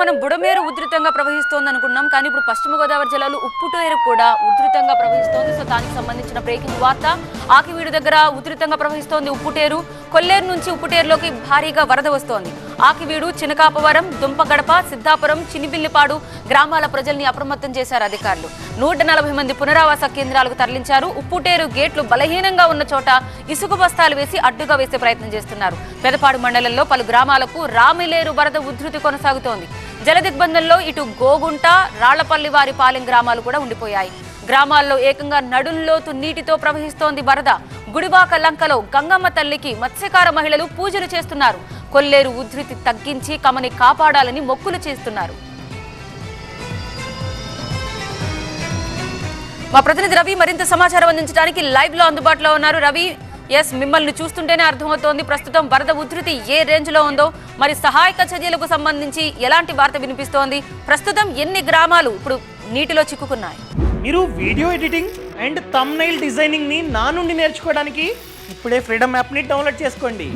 మనం బుడమేరు ఉధృతంగా ప్రవహిస్తోంది అనుకున్నాం కానీ ఇప్పుడు పశ్చిమ గోదావరి జిల్లాలో ఉప్పుటేరు కూడా ఉధృతంగా ప్రవహిస్తోంది. సో దానికి సంబంధించిన బ్రేకింగ్ వార్త. ఆకివీడు దగ్గర ఉధృతంగా ప్రవహిస్తోంది ఉప్పుటేరు. కొల్లేరు నుంచి ఉప్పుటేరులోకి భారీగా వరద వస్తోంది. ఆకివీడు చినకాపవరం దుంపగడప సిద్ధాపురం చినిబిల్లిపాడు గ్రామాల ప్రజల్ని అప్రమత్తం చేశారు అధికారులు. నూట నలభై మంది పునరావాస కేంద్రాలకు తరలించారు. ఉప్పుటేరు గేట్లు బలహీనంగా ఉన్న చోట ఇసుక బస్తాలు వేసి అడ్డుగా వేసే ప్రయత్నం చేస్తున్నారు. పెదపాడు మండలంలో పలు గ్రామాలకు రామిలేరు వరద ఉధృతి కొనసాగుతోంది. జలదిగ్బంధంలో ఇటు గోగుంట రాళ్ళపల్లి వారి పాలెం గ్రామాలు కూడా ఉండిపోయాయి. గ్రామాల్లో ఏకంగా నడుంలోతు నీటితో ప్రవహిస్తోంది వరద. గుడివాక లంకలో గంగమ్మ తల్లికి మత్స్యకార మహిళలు పూజలు చేస్తున్నారు. కొల్లేరు ఉధృతి తగ్గించి కమని కాపాడాలని మొక్కులు చేస్తున్నారు. మా ప్రతినిధి రవి మరింత సమాచారం అందించడానికి లైవ్లో అందుబాటులో ఉన్నారు. రవి ఎస్ మిమ్మల్ని చూస్తుంటేనే అర్థమవుతోంది. ప్రస్తుతం వరద ఉధృతి ఏ రేంజ్లో ఉందో మరి సహాయక చర్యలకు సంబంధించి ఎలాంటి వార్త వినిపిస్తోంది? ప్రస్తుతం ఎన్ని గ్రామాలు ఇప్పుడు నీటిలో చిక్కుకున్నాయి? మీరు వీడియో ఎడిటింగ్ అండ్ తమ్నైల్ డిజైనింగ్ని నా నుండి నేర్చుకోవడానికి ఇప్పుడే ఫ్రీడమ్ యాప్ని డౌన్లోడ్ చేసుకోండి.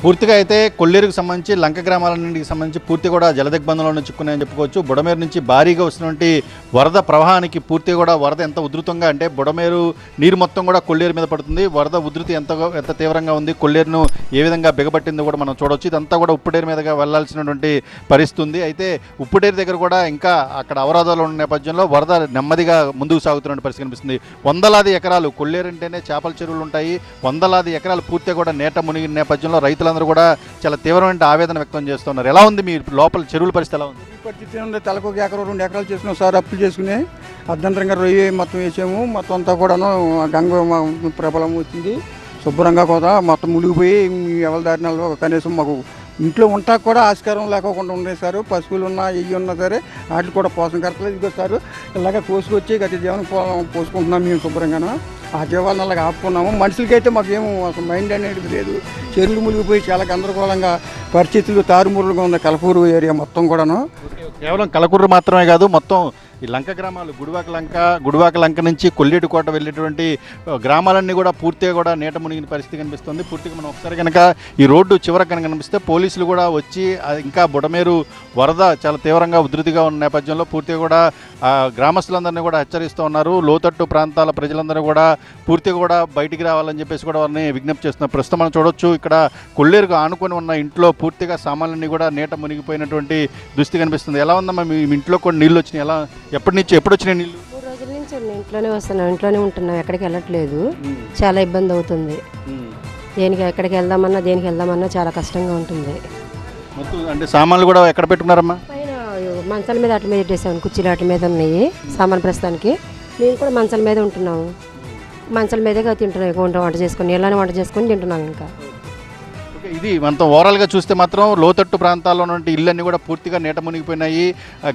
పూర్తిగా అయితే కొల్లేరుకు సంబంధించి లంక గ్రామాలన్నింటికి సంబంధించి పూర్తి కూడా జలదిగ్బంధంలో చిక్కున్నాయని చెప్పుకోవచ్చు. బుడమేరు నుంచి భారీగా వస్తున్నటువంటి వరద ప్రవాహానికి పూర్తి కూడా వరద ఎంత ఉధృతంగా అంటే బుడమేరు నీరు మొత్తం కూడా కొల్లేరు మీద పడుతుంది. వరద ఉధృతి ఎంత ఎంత తీవ్రంగా ఉంది కొల్లేరును ఏ విధంగా బిగబట్టిందో కూడా మనం చూడవచ్చు. ఇదంతా కూడా ఉప్పుడేరు మీదగా వెళ్ళాల్సినటువంటి పరిస్థితుంది అయితే ఉప్పుడేరు దగ్గర కూడా ఇంకా అక్కడ అవరోధాలు ఉన్న నేపథ్యంలో వరద నెమ్మదిగా ముందుకు సాగుతున్న పరిస్థితి కనిపిస్తుంది. వందలాది ఎకరాలు కొల్లేరు అంటేనే చేపల చెరువులు ఉంటాయి. వందలాది ఎకరాలు పూర్తిగా కూడా నేట మునిగిన నేపథ్యంలో రైతులందరూ కూడా చాలా తీవ్రమైన ఆవేదన వ్యక్తం చేస్తున్నారు. ఎలా ఉంది మీ లోపల చెరువుల పరిస్థితి ఎలా ఉంది? పరిస్థితి ఉంది తలకు ఒక ఎకరం రెండు ఎకరాలు చేసుకున్నాం సార్ అప్పులు చేసుకుని అర్ధంతరంగా రొయ్యి మొత్తం వేసాము. మొత్తం అంతా కూడాను గంగ ప్రబలం వచ్చింది. శుభ్రంగా కూడా మొత్తం మునిగిపోయి ఎవరి దారినాల్లో కనీసం మాకు ఇంట్లో ఉంటా కూడా ఆస్కారం లేకోకుండా ఉన్నాయి సార్. పశువులు ఉన్నా ఇవి ఉన్నా సరే వాటికి కూడా పోషణ కట్టలేదు. ఇదిగో సార్ ఇలాగ కోసుకొచ్చి గతి జీవనం పోసుకుంటున్నాం మేము శుభ్రంగాను. ఆ జీవాలను ఆపుకున్నాము. మనుషులకైతే మాకేమో అసలు మైండ్ అనేది లేదు. చెరువులు మునిగిపోయి చాలా గందరగోళంగా పరిస్థితులు తారుమూరులుగా ఉంది కలపూరు ఏరియా మొత్తం కూడాను. కేవలం కలకూరు మాత్రమే కాదు మొత్తం ఈ లంక గ్రామాలు గుడివాక లంక గుడివాక లంక నుంచి కొల్లేటి కోట వెళ్ళేటువంటి గ్రామాలన్నీ కూడా పూర్తిగా కూడా నీట మునిగిన పరిస్థితి కనిపిస్తుంది. పూర్తిగా మనం ఒకసారి కనుక ఈ రోడ్డు చివర కనుక కనిపిస్తే పోలీసులు కూడా వచ్చి ఇంకా బుడమేరు వరద చాలా తీవ్రంగా ఉధృతిగా ఉన్న నేపథ్యంలో పూర్తిగా కూడా గ్రామస్తులందరినీ కూడా హెచ్చరిస్తూ ఉన్నారు. లోతట్టు ప్రాంతాల ప్రజలందరూ కూడా పూర్తిగా కూడా బయటికి రావాలని చెప్పేసి కూడా వారిని విజ్ఞప్తి చేస్తున్నారు. ప్రస్తుతం మనం చూడొచ్చు ఇక్కడ కొల్లేరుకు ఆనుకొని ఉన్న ఇంట్లో పూర్తిగా సామాన్లన్నీ కూడా నీట మునిగిపోయినటువంటి దుస్థితి కనిపిస్తుంది. ఎలా ఉందమ్మా మీ ఇంట్లో కూడా నీళ్ళు వచ్చినాయి? ఎలా ఎప్పటి నుంచి ఎప్పుడు వచ్చినాయి నీళ్ళు? మూడు రోజుల నుంచి ఇంట్లోనే వస్తున్నాం ఇంట్లోనే ఉంటున్నాం ఎక్కడికి వెళ్ళట్లేదు. చాలా ఇబ్బంది అవుతుంది. దేనికి ఎక్కడికి వెళ్దామన్నా దేనికి వెళ్దామన్నా చాలా కష్టంగా ఉంటుంది. మొత్తం అంటే సామాన్లు కూడా ఎక్కడ పెట్టుకున్నారమ్మా? పైన మంచాల మీద అట్ల మీద పెట్టేసాము కుర్చీలు అట్ల మీద ఉన్నాయి సామాన్ ప్రస్తుతానికి. మేము కూడా మంచాల మీద ఉంటున్నాము. మంచాల మీదే తింటున్నాం ఎక్కువ వంట వంట చేసుకొని నీళ్ళని వంట చేసుకొని తింటున్నాం ఇంకా. ఇది మనతో ఓవరాల్గా చూస్తే మాత్రం లోతట్టు ప్రాంతాల్లో ఉన్నటువంటి ఇళ్ళన్నీ కూడా పూర్తిగా నీట మునిగిపోయినాయి.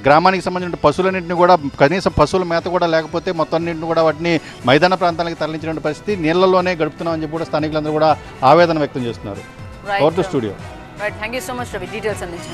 గ్రామానికి సంబంధించిన పశువులన్నింటినీ కూడా కనీసం పశువుల మేత కూడా లేకపోతే మొత్తం అన్నింటిని కూడా వాటిని మైదాన ప్రాంతాలకు తరలించిన పరిస్థితి నీళ్ళలోనే గడుపుతున్నామని చెప్పి కూడా స్థానికులందరూ కూడా ఆవేదన వ్యక్తం చేస్తున్నారు. Studio thank you so much Ravi details అందించారు